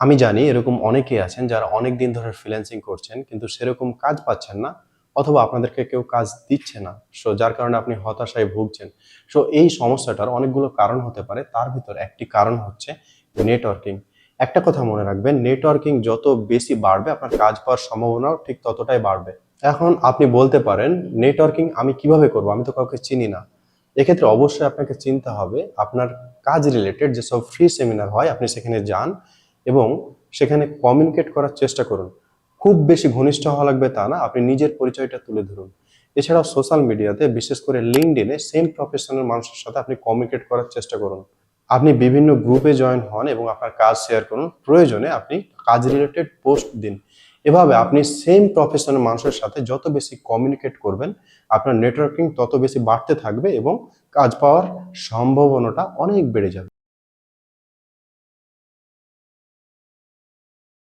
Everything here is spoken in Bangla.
আমি জানি এরকম অনেকেই আছেন যারা অনেক দিন ধরে ফ্রিল্যান্সিং করছেন, কিন্তু সেরকম কাজ পাচ্ছেন না অথবা আপনাদেরকে কেউ কাজ দিচ্ছে না। সো যার কারণে আপনি হতাশায় ভুগছেন। সো এই সমস্যাটার অনেকগুলো কারণ হতে পারে। তার ভিতর একটি কারণ হচ্ছে নেটওয়ার্কিং একটা কথা মনে রাখবেন নেটওয়ার্কিং যত বেশি বাড়বে, আপনার কাজ পাওয়ার সম্ভাবনাও ঠিক ততটাই বাড়বে। এখন আপনি বলতে পারেন নেটওয়ার্কিং আমি কীভাবে করব? আমি তো কাউকে চিনি না। এক্ষেত্রে অবশ্যই আপনাকে চিনতে হবে, আপনার কাজ রিলেটেড যেসব ফ্রি সেমিনার হয়, আপনি সেখানে যান এবং সেখানে কমিউনিকেট করার চেষ্টা করুন। খুব বেশি ঘনিষ্ঠ হওয়া লাগবে তা না, আপনি নিজের পরিচয়টা তুলে ধরুন। এছাড়াও সোশ্যাল মিডিয়াতে বিশেষ করে লিঙ্কডিনে সেম প্রফেশনাল মানুষের সাথে আপনি কমিউনিকেট করার চেষ্টা করুন। আপনি বিভিন্ন গ্রুপে জয়েন হন এবং আপনার কাজ শেয়ার করুন। প্রয়োজনে আপনি কাজ রিলেটেড পোস্ট দিন। এভাবে আপনি সেম প্রফেশনাল মানুষের সাথে যত বেশি কমিউনিকেট করবেন, আপনার নেটওয়ার্কিং তত বেশি বাড়তে থাকবে এবং কাজ পাওয়ার সম্ভাবনাটা অনেক বেড়ে যাবে।